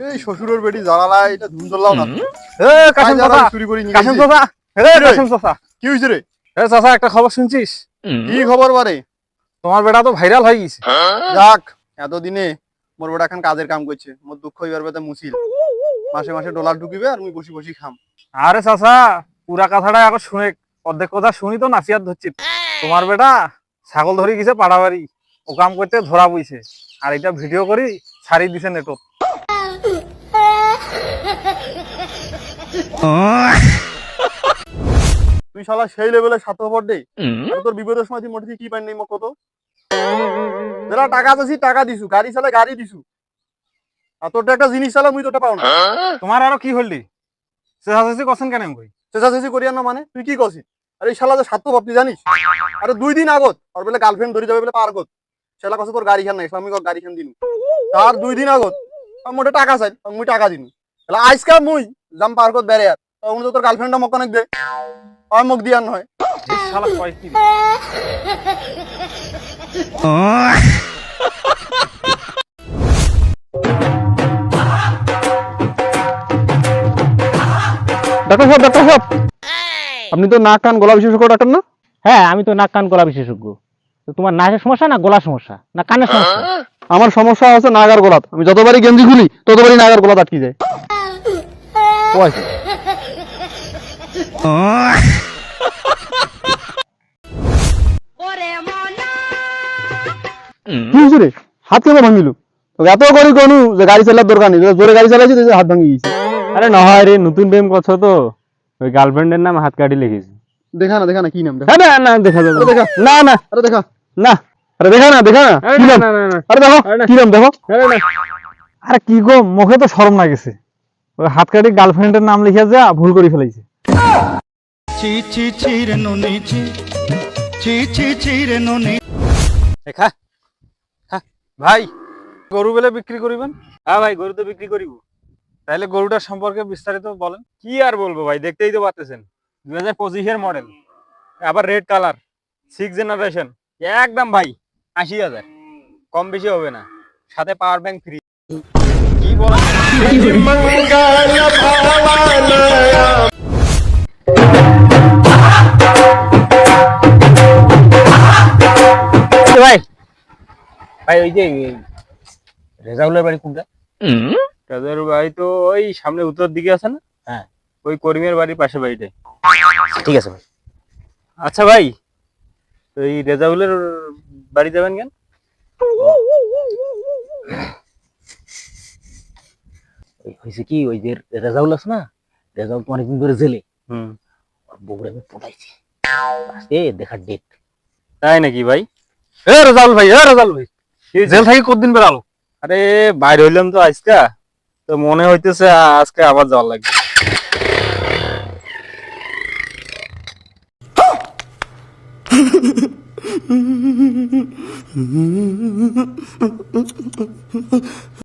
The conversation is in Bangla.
এই শ্বশুরের বেটি জ্বালালা এটা ধুম ধরলাম না। এ কাশেম চাচা চুরি করে নিয়ে কাশেম। চাচা রে? কাশেম চাচা। কি হয়েছে রে? এ চাচা একটা খবর শুনছিস? কি খবর বারে? তোমার বেটা তো ভাইরাল হয়ে গেছে। যাক এতদিনে মোর বেটা এখন কাজের কাম করছে। মোর দুঃখ হইবার বেতা মুসিল মাসে মাসে ডলার ঢুকিবে আর মুই বসি বসি খাম। আরে চাচা পুরা কথাটা এখন শুনে অর্ধেক কথা শুনি তো নাসিয়াত ধরছি। তোমার বেটা ছাগল ধরে গেছে পাড়াবাড়ি। ও কাম করতে ধরা বইছে আর এটা ভিডিও করি ছাড়ি দিছে নেটত তুই শালা সেই লেভেলে স্বার্থপর দে আর তোর বিপদের সময় তুই মোটে কি পাই নাই কত যারা টাকা চাইছি টাকা দিছু। গাড়ি চালে গাড়ি দিছু। আর তোরটা একটা জিনিস চালা মুই তোরটা পাও না। তোমার আরও কি হললি চেঁচাচেঁচি করছেন কেন কই? চেঁচাচেঁচি করি আর না মানে? তুই কি করছিস? আরে এই শালা যে স্বার্থপর তুই জানিস? আরে দুই দিন আগত আর বেলে গার্লফ্রেন্ড ধরে যাবে বলে পার্কত শালা কাছে তোর গাড়ি খান নাই আমি গাড়ি খান দিনু। তার দুই দিন আগত মোটে টাকা চাই আর মুই টাকা দিনু। তাহলে আজকা মুই যাম পার্কত বেড়ে আর তখন তো তোর গার্লফ্রেন্ডটা মোক অনেক দে। আর মোক দিয়ার নয় শালা কয় কি ডাক্তার সাহেব ডাক্তার সাহেব। আপনি তো নাক কান গলা বিশেষজ্ঞ ডাক্তার না? হ্যাঁ আমি তো নাক কান গলা বিশেষজ্ঞ। তো তোমার নাকের সমস্যা না গলার সমস্যা? না কানের সমস্যা? আমার সমস্যা আছে নাগার আর গলাত। আমি যতবারই গেঞ্জি খুলি ততবারই নাক আর গলাত আটকে যায়। ও আছে। কি রে হাত ভাঙিল? এত করি কোনু যে গাড়ি চালার দরকার নেই জোরে গাড়ি চালাইছি তো হাত ভাঙি গেছে আরে নহয় রে নতুন প্রেম করছ তো। ওই গার্লফ্রেন্ডের নাম হাত কাটি লিখেছি। দেখা না দেখা না কি নাম? দেখা। হ্যাঁ না না দেখা যাবে দেখা। না না। আরে দেখা। না। আরে দেখা না দেখা না। আরে কি না নাম? না না না। আরে দেখো কি নাম দেখো? আরে না। কি গো মুখে তো শরম না গেছে ওই হাত কাটি গার্লফ্রেন্ডের নাম লিখে যা ভুল করে ফেলাইছে। ছি ছি ছি রে নুনি ছি ছি ছি ছি রে নুনি। এ খা খা। ভাই গরু বেলে বিক্রি করিবেন? হ্যাঁ ভাই গরু তো বিক্রি করিব। তাহলে গরুটার সম্পর্কে বিস্তারিত বলেন। কি আর বলব ভাই দেখতেই তো পারতেছেন। দুই হাজার পঁচিশের মডেল আবার রেড কালার সিক্স জেনারেশন একদম ভাই আশি হাজার। কম বেশি হবে না। সাথে পাওয়ার ব্যাংক ফ্রি ভাই ভাই ওই যে রেজাউলের বাড়ি কোনটা তাদের বাড়ি তো ওই সামনে উত্তর দিকে আছে না হ্যাঁ। ওই কর্মীর বাড়ির পাশে বাড়িটাই ঠিক আছে ভাই আচ্ছা ভাই তো এই রেজাউলের বাড়ি যাবেন কেন হয়েছে কি ওই যে রেজাউল আছে না রেজাউল তো অনেকদিন ধরে জেলে। হুম। ওর বউরে আমি পটাইছি। আজকে দেখার ডেট তাই নাকি ভাই? এ রেজাউল ভাই এ রেজাউল ভাই। জেল থেকে কতদিন বেরালো আরে বাইরে হইলাম তো আজকা। তো মনে হইতেছে আজকে আবার যাওয়ার লাগবে।